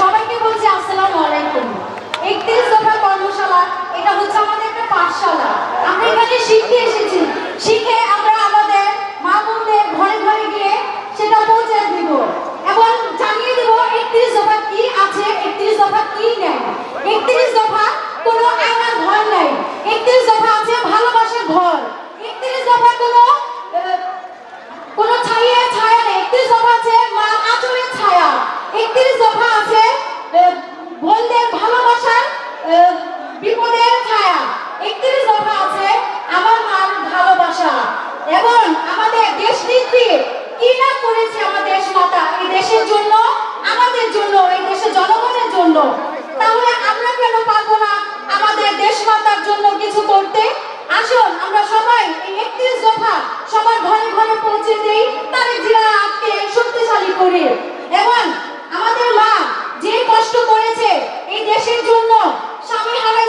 সবাইকে বলছি আসসালামু আলাইকুম। একত্রিশ দফা কর্মশালা, এটা হচ্ছে আমাদের একটা পাঠশালা। আমরা এখানে শিখতে এসে বোনদের ভালোবাসার বিপদের ছায়া। একত্রিশ দফা আছে, আমার মার ভালোবাসা। এবং আমাদের দেশ নেত্রী কি না করেছে আমার দেশ মাতা এই দেশের জন্য, আমাদের জন্য, এই দেশের জনগণের জন্য। যে কষ্ট